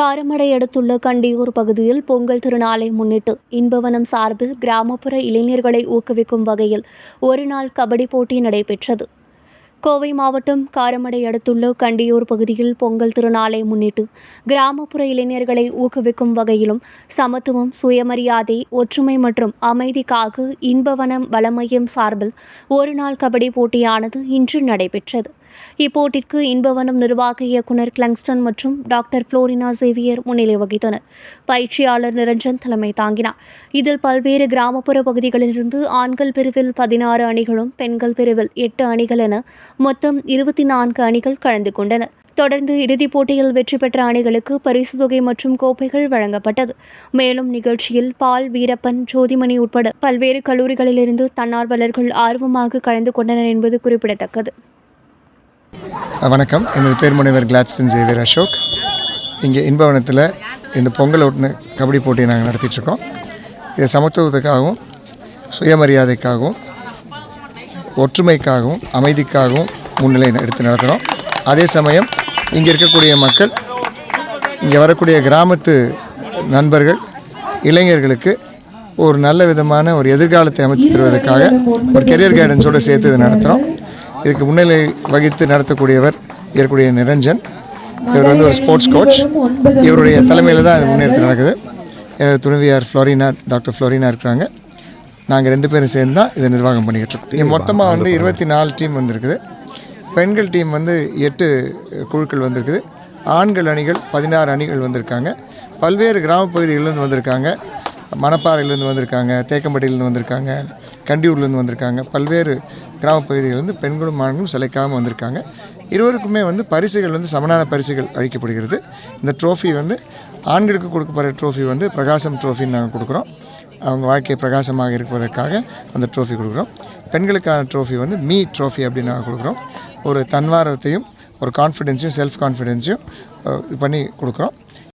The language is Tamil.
காரமடை அடுத்துள்ள கண்டியூர் பகுதியில் பொங்கல் திருநாளை முன்னிட்டு இன்பவனம் சார்பில் கிராமப்புற இளைஞர்களை ஊக்குவிக்கும் வகையில் ஒருநாள் கபடி போட்டி நடைபெற்றது. கோவை மாவட்டம் காரமடை அடுத்துள்ள கண்டியூர் பகுதியில் பொங்கல் திருநாளை முன்னிட்டு கிராமப்புற இளைஞர்களை ஊக்குவிக்கும் வகையிலும் சமத்துவம் சுயமரியாதை ஒற்றுமை மற்றும் அமைதிக்காக இன்பவனம் வளமையம் சார்பில் ஒருநாள் கபடி போட்டியானது இன்று நடைபெற்றது. இப்போட்டிற்கு இன்பவனம் நிர்வாக இயக்குனர் கிளங்ஸ்டன் மற்றும் டாக்டர் புளோரினா சேவியர் முன்னிலை வகித்தனர். பயிற்சியாளர் நிரஞ்சன் தலைமை தாங்கினார். இதில் பல்வேறு கிராமப்புற பகுதிகளிலிருந்து ஆண்கள் பிரிவில் பதினாறு அணிகளும் பெண்கள் பிரிவில் எட்டு அணிகள் என மொத்தம் இருபத்தி நான்கு அணிகள் கலந்து கொண்டன தொடர்ந்து இறுதிப் போட்டியில் வெற்றி பெற்ற அணிகளுக்கு பரிசு தொகை மற்றும் கோப்பைகள் வழங்கப்பட்டது. மேலும் நிகழ்ச்சியில் பால் வீரப்பன் ஜோதிமணி உட்பட பல்வேறு கல்லூரிகளிலிருந்து தன்னார்வலர்கள் ஆர்வமாக கலந்து கொண்டனர் என்பது குறிப்பிடத்தக்கது. வணக்கம். எனது பேர் முனைவர் கிளாட்ஸ்டன் சேவியர் அசோக். இங்கே இன்பவனத்தில் இந்த பொங்கல் ஓட்டுன கபடி போட்டியை நாங்கள் நடத்திட்டுருக்கோம். இது சமத்துவத்துக்காகவும் சுயமரியாதைக்காகவும் ஒற்றுமைக்காகவும் அமைதிக்காகவும் முன்னிலை எடுத்து நடத்துகிறோம் அதே சமயம் இங்கே இருக்கக்கூடிய மக்கள் இங்கே வரக்கூடிய கிராமத்து நண்பர்கள் இளைஞர்களுக்கு ஒரு நல்ல விதமான ஒரு எதிர்காலத்தை அமைத்து தருவதற்காக ஒரு கெரியர் கைடன்ஸோடு சேர்த்து இதை நடத்துகிறோம் இதுக்கு முன்னிலை வகித்து நடத்தக்கூடியவர் இருக்கக்கூடிய நிரஞ்சன். இவர் வந்து ஒரு ஸ்போர்ட்ஸ் கோச் இவருடைய தலைமையில் தான் இது முன்னெடுத்து நடக்குது. துணைவியார் ஃப்ளோரினா டாக்டர் ஃப்ளோரினா இருக்கிறாங்க. நாங்கள் ரெண்டு பேரும் சேர்ந்து தான் இதை நிர்வாகம் பண்ணிக்கிட்டு இருக்கோம். மொத்தமாக வந்து இருபத்தி நாலு டீம் வந்திருக்குது. பெண்கள் டீம் வந்து எட்டு குழுக்கள் வந்திருக்குது. ஆண்கள் அணிகள் பதினாறு அணிகள் வந்திருக்காங்க. பல்வேறு கிராம பகுதிகளிலிருந்து வந்திருக்காங்க. மணப்பாறையிலேருந்து வந்திருக்காங்க தேக்கம்பட்டியிலேருந்து வந்திருக்காங்க கண்டியூர்லேருந்து வந்திருக்காங்க. பல்வேறு கிராமப்பகுதியிலிருந்து பெண்களும் ஆண்களும் சிலைக்காமல் வந்திருக்காங்க. இருவருக்குமே வந்து பரிசுகள் வந்து சமனான பரிசுகள் அளிக்கப்படுகிறது. இந்த ட்ரோஃபி வந்து ஆண்களுக்கு கொடுக்கப்படுற ட்ரோஃபி வந்து பிரகாசம் ட்ரோஃபின்னு நாங்கள் கொடுக்குறோம். அவங்க வாழ்க்கை பிரகாசமாக இருப்பதற்காக அந்த ட்ரோஃபி கொடுக்குறோம். பெண்களுக்கான ட்ரோஃபி வந்து மீ ட்ரோஃபி அப்படின்னு நாங்கள் கொடுக்குறோம். ஒரு தன்வாரத்தையும் ஒரு கான்ஃபிடென்ஸையும் செல்ஃப் கான்ஃபிடென்ஸையும் இது பண்ணி கொடுக்குறோம்.